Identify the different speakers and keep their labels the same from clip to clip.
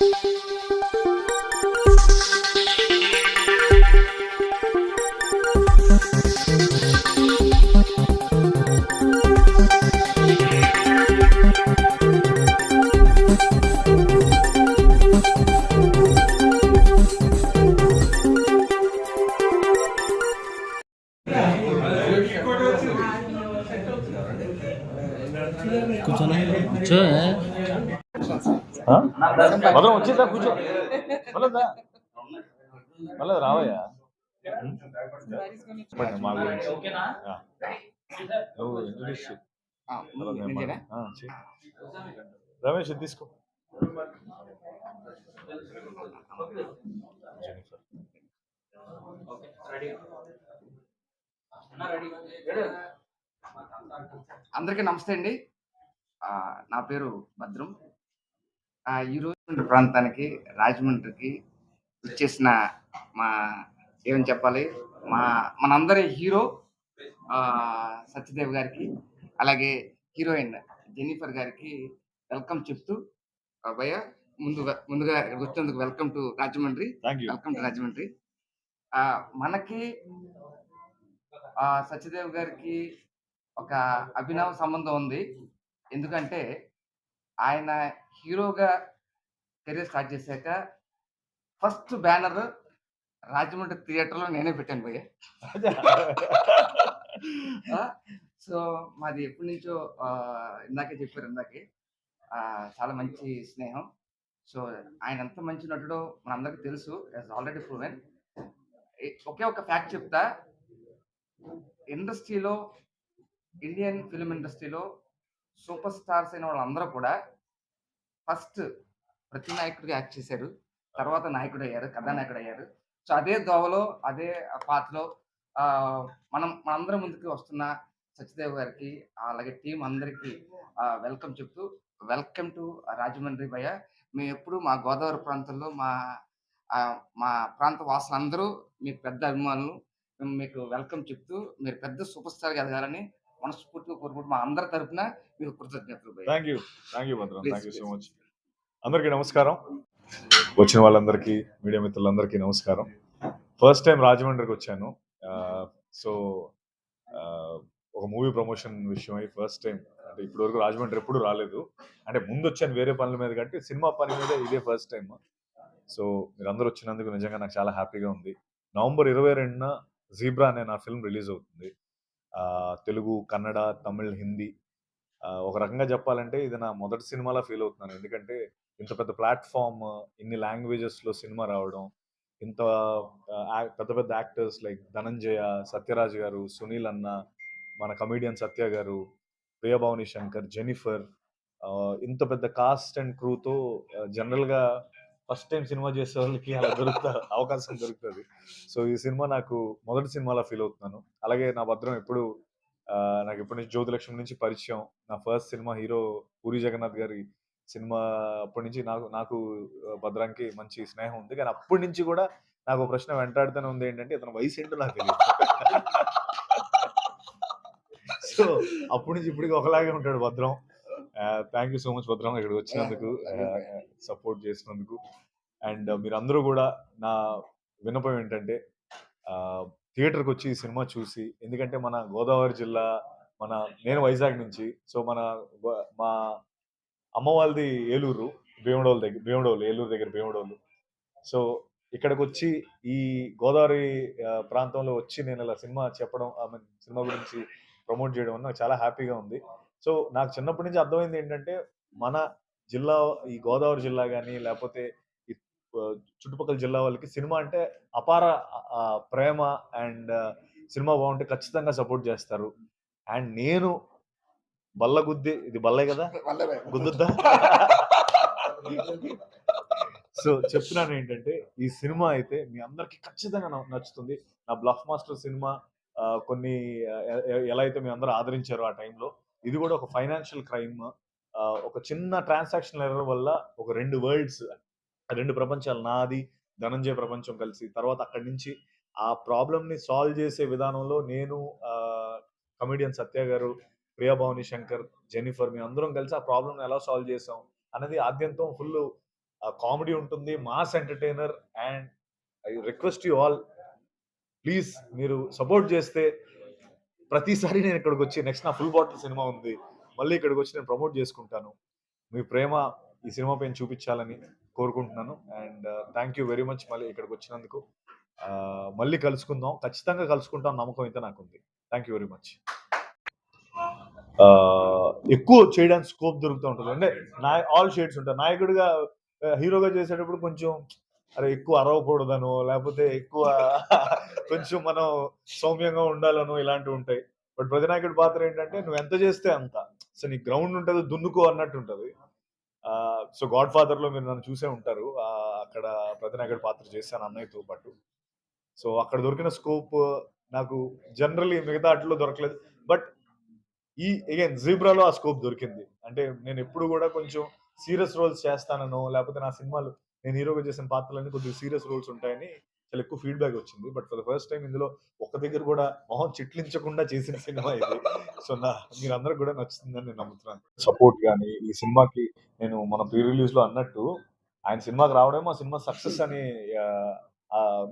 Speaker 1: thank you
Speaker 2: భద్రం వచ్చిందా కూర్చో. మళ్ళా మళ్ళా రావయ్యా. మా గురించి. ఇంట్రడ్యూస్. రమేష్ తీసుకో.
Speaker 3: అందరికీ నమస్తే అండి. ఆ, నా పేరు భద్రం. ఆ, ఈ రోజు ప్రాంతానికి రాజమండ్రికి వచ్చేసిన మా ఏమని చెప్పాలి? మా మనందరి హీరో ఆ, సత్యదేవ్ గారికి అలాగే హీరోయిన్ జెనిఫర్ గారికి వెల్కమ్ చెప్తూ ఆ, భయ్య ముందుగా ముందుగా ఇక్కడికి వచ్చినందుకు welcome to Rajahmundry. Welcome to Rajahmundry. ఆ, మనకి ఆ, సత్యదేవ్ గారికి ఒక అభినవ సంబంధం ఉంది. ఎందుకంటే ఆయన హీరోగా కెరీర్ స్టార్ట్ చేశాక ఫస్ట్ బ్యానర్ రాజమండ్రి థియేటర్లో నేనే పెట్టాను భయ్య సో మాది ఎప్పటి నుంచో ఇందాకే చెప్పారు ఇందాకే. చాలా మంచి స్నేహం. సో ఆయన ఎంత మంచి నటుడో మనందరికీ తెలుసు. ఆల్రెడీ ప్రూవెన్ ఒకే ఒక ఫ్యాక్ట్ చెప్తా. ఇండస్ట్రీలో ఇండియన్ ఫిల్మ్ ఇండస్ట్రీలో సూపర్ స్టార్స్ అయిన వాళ్ళందరూ కూడా ఫస్ట్ ప్రతి నాయకుడిగా యాక్ట్ చేశారు. తర్వాత నాయకుడు అయ్యారు కథానాయకుడు అయ్యారు సో అదే దోవలో అదే పాత్రలో మనం మనందరం ముందుకు వస్తున్న సత్యదేవ్ గారికి అలాగే టీం అందరికీ వెల్కమ్ చెప్తూ వెల్కమ్ టు రాజమండ్రి భయ మేము ఎప్పుడు మా గోదావరి ప్రాంతంలో మా మా ప్రాంత వాసులందరూ మీకు పెద్ద అభిమానులు మేము మీకు వెల్కమ్ చెప్తూ మీరు పెద్ద సూపర్ స్టార్ ఎదగాలని మనస్ఫూర్తిగా కోరుకుంటూ మా అందరి తరపున మీకు కృతజ్ఞతలు.
Speaker 2: Thank you thank you Bhadram.
Speaker 3: Please,
Speaker 2: thank you so. Much అందరికీ నమస్కారం. వచ్చిన వాళ్ళందరికీ మీడియా మిత్రులందరికీ నమస్కారం. ఫస్ట్ టైం రాజమండ్రికి వచ్చాను. సో ఒక మూవీ ప్రమోషన్ విషయమై ఫస్ట్ టైం అంటే ఇప్పటివరకు రాజమండ్రి ఎప్పుడు రాలేదు. అంటే ముందు వచ్చాను వేరే పనుల మీద కంటే సినిమా పని మీద ఇదే ఫస్ట్ టైం సో మీరందరూ వచ్చినందుకు నిజంగా నాకు చాలా హ్యాపీగా ఉంది. నవంబర్ ఇరవై రెండున జీబ్రా అనే నా ఫిల్మ్ రిలీజ్ అవుతుంది. తెలుగు కన్నడ తమిళ్ హిందీ ఒక రకంగా చెప్పాలంటే ఇది నా మొదటి సినిమాలా ఫీల్ అవుతున్నాను. ఎందుకంటే ఇంత పెద్ద ప్లాట్ఫామ్ ఇన్ని లాంగ్వేజెస్లో సినిమా రావడం ఇంత పెద్ద పెద్ద యాక్టర్స్ లైక్ ధనంజయ సత్యరాజ్ గారు సునీల్ అన్న మన కమీడియన్ సత్య గారు ప్రియభావని శంకర్ జెనిఫర్ ఇంత పెద్ద కాస్ట్ అండ్ క్రూతో జనరల్గా ఫస్ట్ టైం సినిమా చేసే వాళ్ళకి అలా దొరుకుతా అవకాశం దొరుకుతుంది. సో ఈ సినిమా నాకు మొదటి సినిమాలా ఫీల్ అవుతున్నాను. అలాగే నా భద్రం ఎప్పుడు నాకు ఎప్పటి నుంచి జ్యోతిలక్ష్మి నుంచి పరిచయం. నా ఫస్ట్ సినిమా హీరో పూరి జగన్నాథ్ గారి సినిమా అప్పటి నుంచి నాకు నాకు భద్రానికి మంచి స్నేహం ఉంది. కానీ అప్పటి నుంచి కూడా నాకు ఒక ప్రశ్న వెంటాడుతూనే ఉంది ఏంటంటే ఇతను వయసు ఏంటో నాకు తెలియదు సో అప్పటి నుంచి ఇప్పటికి ఒకలాగే ఉంటాడు భద్రం. థ్యాంక్ యూ సో మచ్ భద్రం ఇక్కడికి వచ్చినందుకు సపోర్ట్ చేసినందుకు. అండ్ మీరందరూ కూడా నా విన్నపం ఏంటంటే థియేటర్కి వచ్చి ఈ సినిమా చూసి ఎందుకంటే మన గోదావరి జిల్లా మన నేను వైజాగ్ నుంచి సో మన మా అమ్మ వాళ్ళది ఏలూరు భీమడోలు దగ్గర భీమడోలు ఏలూరు దగ్గర భీమడోలు. సో ఇక్కడికి వచ్చి ఈ గోదావరి ప్రాంతంలో వచ్చి నేను ఇలా సినిమా చెప్పడం ఐ మీన్ సినిమా గురించి ప్రమోట్ చేయడం వల్ల నాకు చాలా హ్యాపీగా ఉంది. సో నాకు చిన్నప్పటి నుంచి అర్థమైంది ఏంటంటే మన జిల్లా ఈ గోదావరి జిల్లా కానీ లేకపోతే ఈ చుట్టుపక్కల జిల్లా వాళ్ళకి సినిమా అంటే అపార ప్రేమ అండ్ సినిమా బాగుంటే ఖచ్చితంగా సపోర్ట్ చేస్తారు. అండ్ నేను బల్ల గుద్ది ఇది బల్లే కదా? గుద్దుద్దా? సో చెప్తున్నాను ఏంటంటే ఈ సినిమా అయితే మీ అందరికి ఖచ్చితంగా నచ్చుతుంది. నా బ్లఫ్ మాస్టర్ సినిమా కొన్ని ఎలా అయితే మీ అందరూ ఆదరించారో ఆ టైంలో ఇది కూడా ఒక ఫైనాన్షియల్ క్రైమ్. ఒక చిన్న ట్రాన్సాక్షన్ ఎర్రర్ వల్ల ఒక రెండు వరల్డ్స్ రెండు ప్రపంచాలు నాది ధనంజయ ప్రపంచం కలిసి తర్వాత అక్కడి నుంచి ఆ ప్రాబ్లమ్ని సాల్వ్ చేసే విధానంలో నేను కమెడియన్ సత్య గారు ప్రియభావని శంకర్ జెనిఫర్ మీ అందరం కలిసి ఆ ప్రాబ్లమ్ని ఎలా సాల్వ్ చేసాం అనేది ఆద్యంతం ఫుల్ కామెడీ ఉంటుంది mass entertainer and I request you all please మీరు సపోర్ట్ చేస్తే ప్రతిసారి నేను ఇక్కడికి వచ్చి నెక్స్ట్ నా ఫుల్ బాటిల్ సినిమా ఉంది. మళ్ళీ ఇక్కడికి వచ్చి నేను ప్రమోట్ చేసుకుంటాను. మీ ప్రేమ ఈ సినిమా పైన చూపించాలని కోరుకుంటున్నాను. And thank you very much మళ్ళీ ఇక్కడికి వచ్చినందుకు. Uh, మళ్ళీ కలుసుకుందాం. ఖచ్చితంగా కలుసుకుంటాం నమ్మకం అయితే నాకు ఉంది థ్యాంక్ యూ వెరీ మచ్ ఎక్కువ చేయడానికి స్కోప్ దొరుకుతూ ఉంటుంది. అంటే నా ఆల్ షేడ్స్ ఉంటాయి. నాయకుడిగా uh, హీరోగా చేసేటప్పుడు కొంచెం అరే ఎక్కువ అరవకూడదనో లేకపోతే ఎక్కువ కొంచెం మనం సౌమ్యంగా ఉండాలనో ఇలాంటివి ఉంటాయి. బట్ ప్రతినాయకుడి పాత్ర ఏంటంటే నువ్వు ఎంత చేస్తే అంత. సో నీ గ్రౌండ్ ఉంటుంది దున్నుకో అన్నట్టు ఉంటుంది. సో గాడ్ ఫాదర్లో మీరు నన్ను చూసే ఉంటారు. అక్కడ ప్రతినాయకుడి పాత్ర చేశాను అన్నయ్యతో పాటు. సో అక్కడ దొరికిన స్కోప్ నాకు జనరల్లీ మిగతా వాటిలో దొరకలేదు. బట్ ఈ అగైన్ జీబ్రాలో ఆ స్కోప్ దొరికింది. అంటే నేను ఎప్పుడు కూడా కొంచెం సీరియస్ రోల్స్ చేస్తానను లేకపోతే నా సినిమాలు నేను హీరోగా చేసిన పాత్రలన్నీ కొద్దిగా సీరియస్ రోల్స్ ఉంటాయని చాలా ఎక్కువ ఫీడ్బ్యాక్ వచ్చింది. But for the first time ఇందులో ఒక్క దగ్గర కూడా మొహం చిట్లించకుండా చేసిన సినిమా ఇది. సో నా మీరందరూ కూడా నచ్చుతుందని నేను నమ్ముతున్నాను. సపోర్ట్ కానీ ఈ సినిమాకి నేను మన ప్రీ రిలీజ్లో అన్నట్టు ఆయన సినిమాకి రావడం ఆ సినిమా సక్సెస్ అని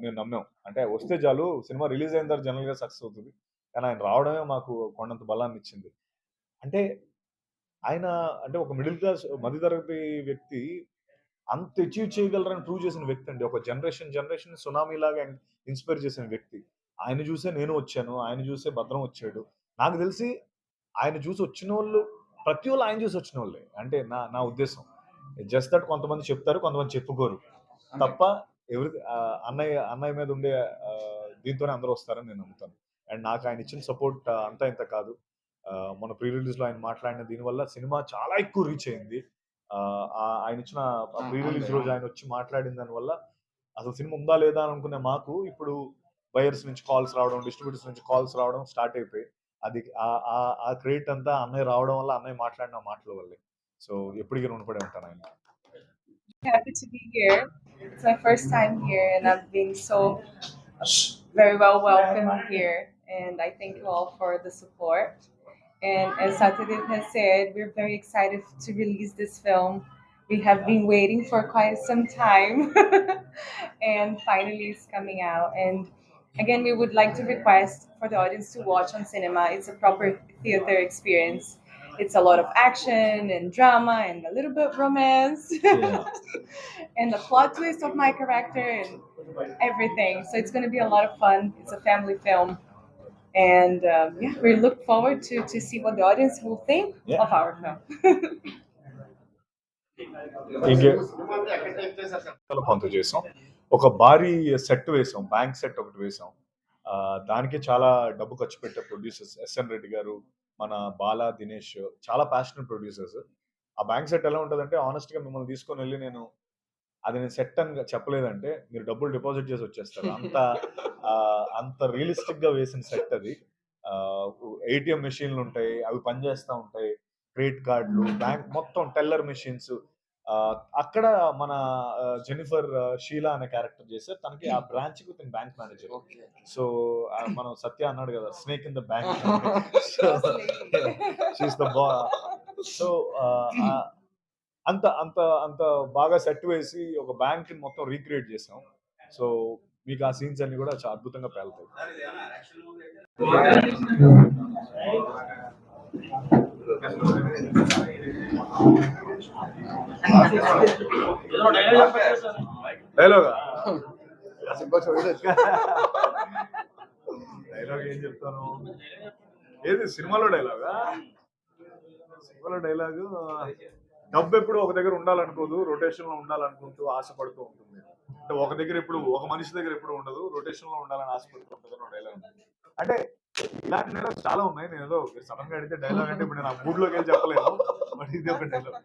Speaker 2: మేము నమ్మాం. అంటే వస్తే చాలు సినిమా రిలీజ్ అయిన తర్వాత జనరల్గా సక్సెస్ అవుతుంది. కానీ ఆయన రావడమే మాకు కొండంత బలాన్ని ఇచ్చింది. అంటే ఆయన అంటే ఒక మిడిల్ క్లాస్ మధ్యతరగతి వ్యక్తి అంత అచీవ్ చేయగలరని ప్రూవ్ చేసిన వ్యక్తి అండి. ఒక జనరేషన్ జనరేషన్ సునామీ లాగా ఇన్స్పైర్ చేసిన వ్యక్తి. ఆయన చూసే నేను వచ్చాను ఆయన చూసే భద్రం వచ్చాడు. నాకు తెలిసి ఆయన చూసి వచ్చిన వాళ్ళు ప్రతి వాళ్ళు ఆయన చూసి వచ్చిన వాళ్ళే అంటే నా నా ఉద్దేశం. జస్ట్ దట్ కొంతమంది చెప్తారు కొంతమంది చెప్పుకోరు. తప్ప ఎవరి అన్నయ్య అన్నయ్య మీద ఉండే దీంతోనే అందరూ వస్తారని నేను నమ్ముతాను. అండ్ నాకు ఆయన ఇచ్చిన సపోర్ట్ అంతా ఇంత కాదు. మన ప్రీ రిలీజ్లో ఆయన మాట్లాడిన దీనివల్ల సినిమా చాలా ఎక్కువ రీచ్ అయింది. ఆయన ఇచ్చిన ప్రీ రిలీజ్ రోజు ఆయన వచ్చి మాట్లాడిన దాని వల్ల అసలు సినిమా ఉందా లేదా అని అనుకునే మాకు ఇప్పుడు బయర్స్ నుంచి కాల్స్ రావడం డిస్ట్రిబ్యూటర్స్ నుంచి కాల్స్ రావడం స్టార్ట్ అయిపోయి అది ఆ- క్రెడిట్ అంతా అన్నయ్య రావడం వల్ల అన్నయ్య మాట్లాడిన మాటల వల్లే సో ఎప్పటికీ రుణపడి ఉంటాను ఆయన
Speaker 4: happy to be here. It's my first time here, and I've been so very well welcomed here. And I thank you all for the support. And as Satyadev has said, we're very excited to release this film. We have been waiting for quite some time, and finally it's coming out. And again, we would like to request for the audience to watch on cinema. It's a proper theater experience. It's a lot of action and drama and a little bit romance and the plot twist of my character and everything. So it's going to be a lot of fun. It's a family film. And um, yeah, we look forward to, to see what the audience will think
Speaker 2: Yeah.
Speaker 4: of our film.
Speaker 2: చేసాం ఒక భారీ set వేసాం bank set ఒకటి వేసాం ఆ, దానికి చాలా డబ్బు ఖర్చు పెట్టే ప్రొడ్యూసర్స్ ఎస్ఎన్ రెడ్డి గారు మన బాలా దినేష్ చాలా ప్యాషనెట్ ప్రొడ్యూసర్స్ ఆ బ్యాంక్ సెట్ ఎలా ఉంటుందంటే ఆనెస్ట్గా మిమ్మల్ని తీసుకొని వెళ్ళి నేను అది నేను సెట్ అని చెప్పలేదంటే మీరు డబ్బులు డిపాజిట్ చేసి వచ్చేస్తారు. అంత ఆ, అంత రియలిస్టిక్గా వేసిన సెట్ అది. ఏటీఎం మెషిన్లు ఉంటాయి అవి పనిచేస్తూ ఉంటాయి. క్రెడిట్ కార్డులు బ్యాంక్ మొత్తం టెల్లర్ మెషిన్స్. అక్కడ మన జెనిఫర్ షీలా అనే క్యారెక్టర్ చేశారు తనకి ఆ బ్రాంచ్కి బ్యాంక్ మేనేజర్.
Speaker 3: ఓకే.
Speaker 2: సో మనం సత్య అన్నాడు కదా snake in the bank so అంత అంత అంత బాగా సెట్ వేసి ఒక బ్యాంక్ని మొత్తం రీక్రియేట్ చేసాం. సో మీకు ఆ సీన్స్ అన్ని కూడా చాలా అద్భుతంగా పేలుతాయి. డైలాగా? డైలాగ్ ఏం చెప్తాను? ఏది? సినిమాలో డైలాగా? సినిమాలో డైలాగు? డబ్బు ఎప్పుడు ఒక దగ్గర ఉండాలనుకోదు రొటేషన్లో ఉండాలనుకుంటూ ఆశపడుతూ ఉంటుంది. అంటే ఒక దగ్గర ఇప్పుడు ఒక మనిషి దగ్గర ఎప్పుడు ఉండదు రొటేషన్లో ఉండాలని ఆశపడుతూ ఉంటుంది అని డైలాగ్ అంటే ఇలాంటి డైలాగ్స్ చాలా ఉన్నాయి. నేను ఏదో సడన్గా అడిగితే డైలాగ్ అంటే ఇప్పుడు నేను ఆ మూడ్లోకి వెళ్ళి చెప్పలేను. బట్ ఇది ఒక డైలాగ్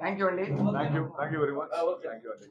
Speaker 3: థ్యాంక్ యూ అండి.
Speaker 2: Thank you thank you very much thank you అండి.